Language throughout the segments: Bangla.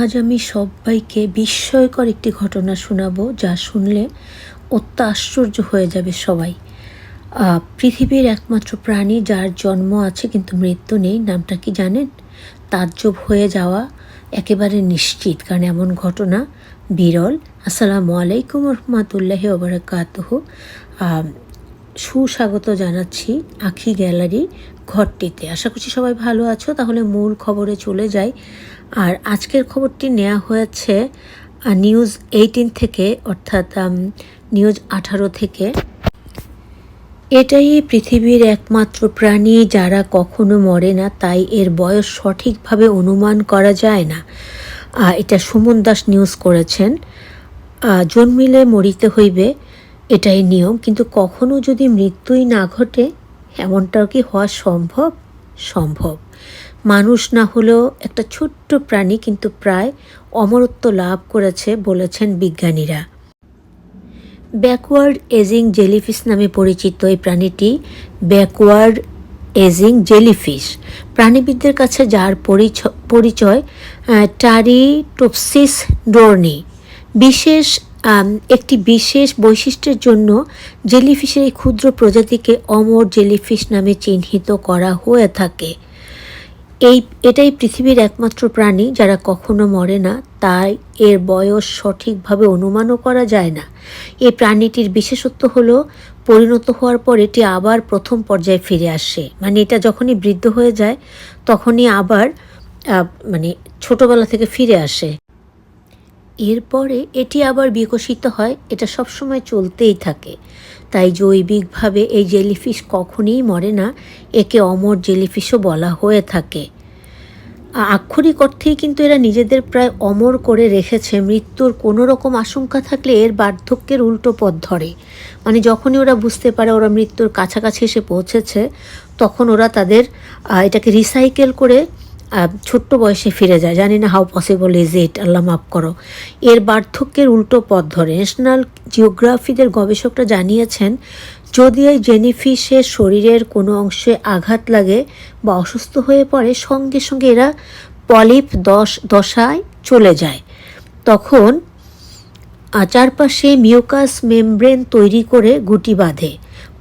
আজ আমি সবাইকে বিস্ময়কর একটি ঘটনা শোনাবো যা শুনলে অত্য আশ্চর্য হয়ে যাবে সবাই। পৃথিবীর একমাত্র প্রাণী যার জন্ম আছে কিন্তু মৃত্যু নেই, নামটা কি জানেন? তাজ্জব হয়ে যাওয়া একেবারে নিশ্চিত, কারণ এমন ঘটনা বিরল। আসসালামু আলাইকুম রহমতুল্লাহ ওবরাকাতহ সুস্বাগত জানাচ্ছি আখি গ্যালারি ঘরটিতে। আশা করছি সবাই ভালো আছো। তাহলে মূল খবরে চলে যাই। আর আজকের খবরটি নেওয়া হয়েছে নিউজ এইটিন থেকে, অর্থাৎ নিউজ আঠারো থেকে। এটাই পৃথিবীর একমাত্র প্রাণী যারা কখনো মরে না, তাই এর বয়স সঠিকভাবে অনুমান করা যায় না। এটা সুমন দাস নিউজ করেছেন। জন্মিলে মরিতে হইবে। এটাই নিয়ম, কিন্তু কখনো যদি মৃত্যুই না ঘটে, এমনটাও কি হওয়া সম্ভব? সম্ভব। মানুষ না হলেও একটা ছোট্ট প্রাণী কিন্তু প্রায় অমরত্ব লাভ করেছে বলেছেন বিজ্ঞানীরা। ব্যাকওয়ার্ড এজিং জেলিফিশ নামে পরিচিত এই প্রাণীটি ব্যাকওয়ার্ড এজিং জেলিফিশ। প্রাণীবিদদের কাছে যার পরিচ- পরিচয় টারিটোপসিস ডোর্নি। বিশেষ একটি বিশেষ বৈশিষ্ট্যের জন্য জেলিফিশের এই ক্ষুদ্র প্রজাতিকে অমর জেলিফিশ নামে চিহ্নিত করা হয়ে থাকে। এই, এটাই পৃথিবীর একমাত্র প্রাণী যারা কখনো মরে না, তাই এর বয়স সঠিকভাবে অনুমানও করা যায় না। এই প্রাণীটির বিশেষত্ব হলো, পরিণত হওয়ার পর এটি আবার প্রথম পর্যায়ে ফিরে আসে। মানে এটা যখনই বৃদ্ধ হয়ে যায়, তখনই আবার মানে ছোটবেলা থেকে ফিরে আসে। এরপরে এটি আবার বিকশিত হয়, এটা সবসময় চলতেই থাকে। তাই জৈবিকভাবে এই জেলিফিশ কখনই মরে না, একে অমর জেলিফিশও বলা হয়ে থাকে। আক্ষরিক অর্থেই কিন্তু এরা নিজেদের প্রায় অমর করে রেখেছে, মৃত্যুর কোনো রকম আশঙ্কা থাকলে এর বার্ধক্যের উল্টো পথ ধরে। মানে যখনই ওরা বুঝতে পারে ওরা মৃত্যুর কাছাকাছি এসে পৌঁছেছে, তখন ওরা তাদের এটাকে রিসাইকেল করে ছোট্ট বয়সে ফিরে যায়। জানি না how possible is it Allah মাফ করো। এর বার্ধক্যের উল্টো পথ ধরে। ন্যাশনাল জিওগ্রাফিদের গবেষকরা জানিয়েছেন, যদি এই জেনিফিশের শরীরের কোনো অংশে আঘাত লাগে বা অসুস্থ হয়ে পড়ে, সঙ্গে সঙ্গে এরা পলিপ দশ দশায় চলে যায়। তখন চারপাশে মিউকাস মেমব্রেন তৈরি করে গুটি বাঁধে।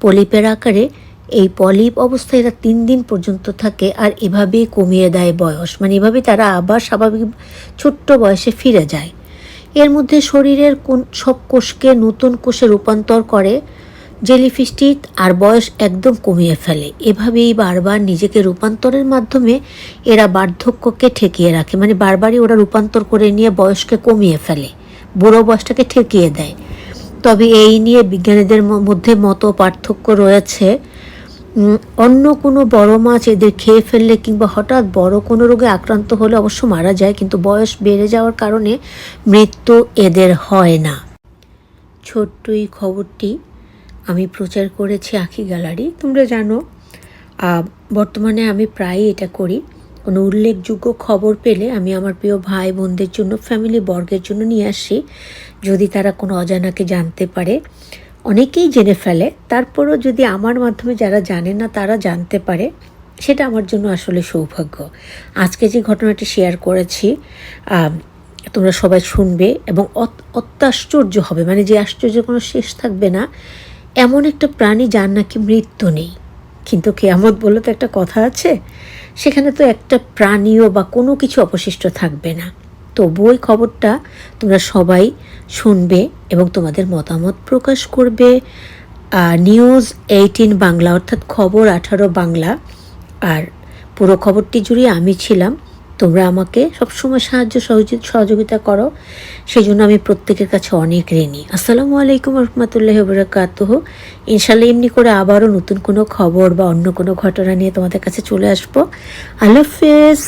পলিপের আকারে এই পলিপ অবস্থায় এরা তিন দিন পর্যন্ত থাকে আর এভাবেই কমিয়ে দেয় বয়স। মানে এভাবে তারা আবার স্বাভাবিক ছোট্ট বয়সে ফিরে যায়। এর মধ্যে শরীরের কোন সব কোষকে নতুন কোষে রূপান্তর করে জেলিফিশটি আর বয়স একদম কমিয়ে ফেলে। এভাবেই বারবার নিজেকে রূপান্তরের মাধ্যমে এরা বার্ধক্যকে ঠেকিয়ে রাখে। মানে বারবারই ওরা রূপান্তর করে নিয়ে বয়সকে কমিয়ে ফেলে, বুড়ো বয়সটাকে ঠেকিয়ে দেয়। তবে এই নিয়ে বিজ্ঞানীদের মধ্যে মত পার্থক্য রয়েছে অন্য কোনো বড় মাছ এদের খেয়ে ফেললে কিংবা হঠাৎ বড় কোনো রোগে আক্রান্ত হলে অবশ্য মারা যায়, কিন্তু বয়স বেড়ে যাওয়ার কারণে মৃত্যু এদের হয় না। ছোট্ট এই খবরটি আমি প্রচার করেছি আখি গ্যালারি। তোমরা জানো বর্তমানে আমি প্রায়ই এটা করি। কোনো উল্লেখযোগ্য খবর পেলে আমি আমার প্রিয় ভাই বোনদের জন্য ফ্যামিলি বর্গের জন্য নিয়ে আসি। যদি তারা কোনো অজানাকে জানতে পারে অনেকেই জেনে ফেলে, তারপরও যদি আমার মাধ্যমে যারা জানে না তারা জানতে পারে, সেটা আমার জন্য আসলে সৌভাগ্য। আজকে যে ঘটনাটি শেয়ার করেছি তোমরা সবাই শুনবে এবং অত- অত্যাশ্চর্য হবে মানে যে আশ্চর্য কোনো শেষ থাকবে না, এমন একটা প্রাণী যার নাকি মৃত্যু নেই। কিন্তু কেয়ামত বলে তো একটা কথা আছে, সেখানে তো একটা প্রাণীও বা কোনো কিছু অবশিষ্ট থাকবে না। তো বই খবরটা তোমরা সবাই শুনবে এবং তোমাদের মতামত প্রকাশ করবে। নিউজ এইটিন বাংলা অর্থাৎ খবর আঠারো বাংলা। আর পুরো খবরটি জুড়ে আমি ছিলাম। তোমরা আমাকে সবসময় সাহায্য সহযোগি- সহযোগিতা করো। সেই জন্য আমি প্রত্যেকের কাছে অনেক ঋণী। আসসালামু আলাইকুম রহমতুল্লাহ বরকাতহ ইনশাল্লাহ এমনি করে আবারও নতুন কোনো খবর বা অন্য কোনো ঘটনা নিয়ে তোমাদের কাছে চলে আসব। আল্লাহ হাফেজ।